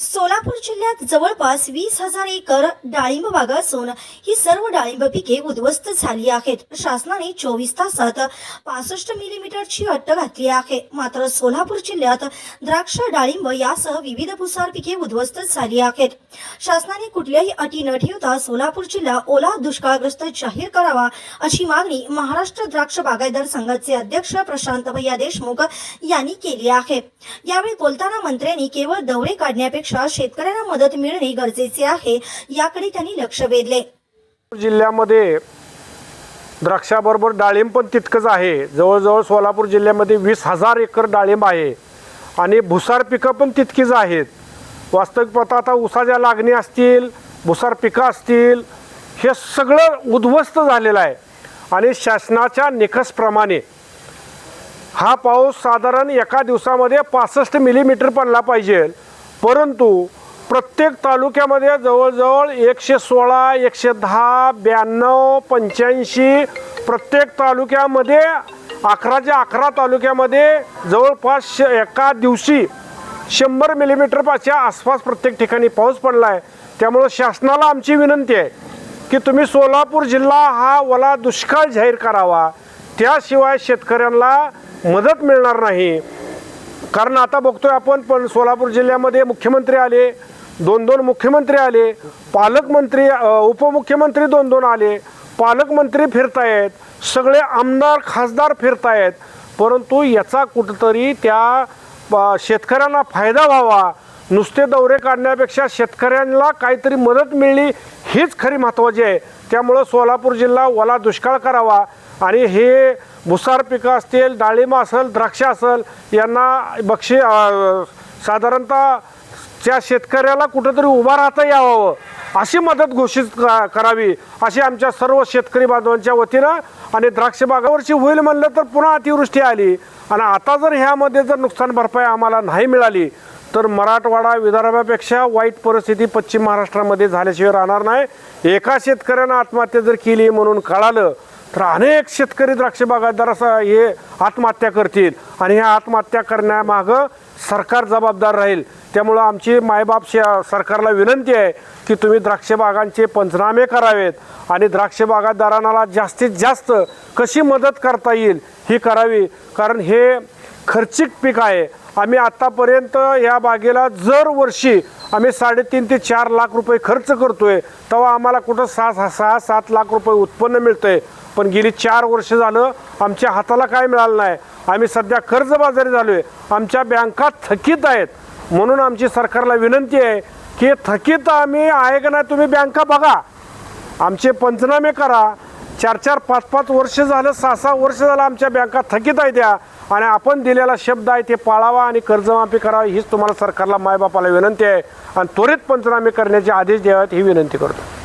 सोलापूर जिल्ह्यात जवळपास वीस हजार एकर डाळिंब बागा असून ही सर्व डाळिंब पिके उद्ध्वस्त झाली आहेत. शासनाने चोवीस तासात पासष्ट मिलीमीटरची अट्ट घातली आहे. मात्र सोलापूर जिल्ह्यात द्राक्ष डाळिंब यासह विविध भुसार पिके उद्ध्वस्त झाली आहेत. शासनाने कुठल्याही अटी न ठेवता सोलापूर जिल्हा ओला दुष्काळग्रस्त जाहीर करावा अशी मागणी महाराष्ट्र द्राक्ष बागायतदार संघाचे अध्यक्ष प्रशांत भैया देशमुख यांनी केली आहे. यावेळी बोलताना मंत्र्यांनी केवळ दौरे काढण्यापेक्षा शेतकऱ्यांना मदत मिळणे गरजेचे आहे याकडे त्यांनी लक्ष वेधले. जिल्ह्यामध्ये द्राक्षाबरोबर डाळिंब पण तितकंच आहे. जवळजवळ सोलापूर जिल्ह्यामध्ये वीस हजार एकर डाळिंब आहे. आणि भुसार पिकं पण तितकीच आहेत. वास्तविक पाहता आता उसाच्या लागणी असतील भुसार पिकं असतील हे सगळं उद्ध्वस्त झालेलं आहे. आणि शासनाच्या निकषप्रमाणे हा पाऊस साधारण एका दिवसामध्ये पासष्ट मिलीमीटर पडला पाहिजे. परंतु प्रत्येक तालुक्यामध्ये जवळजवळ एकशे सोळा एकशे दहा ब्याण्णव पंच्याऐंशी प्रत्येक तालुक्यामध्ये अकराच्या अकरा तालुक्यामध्ये जवळपास श एका दिवशी शंभर मिलीमीटरपासच्या आसपास प्रत्येक ठिकाणी पाऊस पडला आहे त्यामुळं शासनाला आमची विनंती आहे की तुम्ही सोलापूर जिल्हा हा ओला दुष्काळ जाहीर करावा. त्याशिवाय शेतकऱ्यांना मदत मिळणार नाही. कारण आता बघतोय आपण पण सोलापूर जिल्ह्यामध्ये मुख्यमंत्री आले दोन दोन मुख्यमंत्री आले पालकमंत्री उपमुख्यमंत्री दोन दोन आले पालकमंत्री फिरतायत सगळे आमदार खासदार फिरतायत परंतु याचा कुठंतरी त्या शेतकऱ्यांना फायदा व्हावा नुसते दौरे काढण्यापेक्षा शेतकऱ्यांना काहीतरी मदत मिळली हीच खरी महत्त्वाची आहे. त्यामुळं सोलापूर जिल्हा ओला दुष्काळ करावा आणि हे भुसार पिकं असतील डाळिंब असेल द्राक्ष असेल यांना बक्षी साधारणतः त्या शेतकऱ्याला कुठंतरी उभा राहता यावं अशी मदत घोषित करावी अशी आमच्या सर्व शेतकरी बांधवांच्या वतीनं आणि द्राक्ष बागावरची होईल म्हणलं तर पुन्हा अतिवृष्टी आली. आणि आता जर ह्यामध्ये जर नुकसान भरपाई आम्हाला नाही मिळाली तर मराठवाडा विदर्भापेक्षा वाईट परिस्थिती पश्चिम महाराष्ट्रामध्ये झाल्याशिवाय राहणार नाही. एका शेतकऱ्यानं आत्महत्या जर केली म्हणून कळालं तर अनेक शेतकरी द्राक्ष बागायतदार असं हे आत्महत्या करतील आणि ह्या आत्महत्या करण्यामागं सरकार जबाबदार राहील. त्यामुळं आमची मायबाप श सरकारला विनंती आहे की तुम्ही द्राक्ष बागांचे पंचनामे करावेत आणि द्राक्ष बागायतदारांना जास्तीत जास्त कशी मदत करता येईल ही करावी. कारण हे खर्चिक पीक आहे. आम्ही आत्तापर्यंत या बागेला जर वर्षी आम्ही साडेतीन ते चार लाख रुपये खर्च करतोय. तेव्हा आम्हाला कुठं सहा सहा सहा सात लाख रुपये उत्पन्न मिळतंय. पण गेली चार वर्ष झालं आमच्या हाताला काय मिळालं नाही. आम्ही सध्या कर्जबाजारी झालो आहे आमच्या बँका थकीत आहेत. म्हणून आमची सरकारला विनंती आहे की थकीत आम्ही आहे का नाही तुम्ही बँका बघा. आमचे पंचनामे करा. चार चार पाच पाच वर्ष झालं सहा सहा वर्ष झालं आमच्या बँका थकीत आहे त्या आणि आपण दिलेला शब्द आहे ते पाळावा आणि कर्जमाफी करावी हीच तुम्हाला सरकारला मायबापाला विनंती आहे. आणि त्वरित पंचनामे करण्याचे आदेश द्यावेत ही विनंती करतो.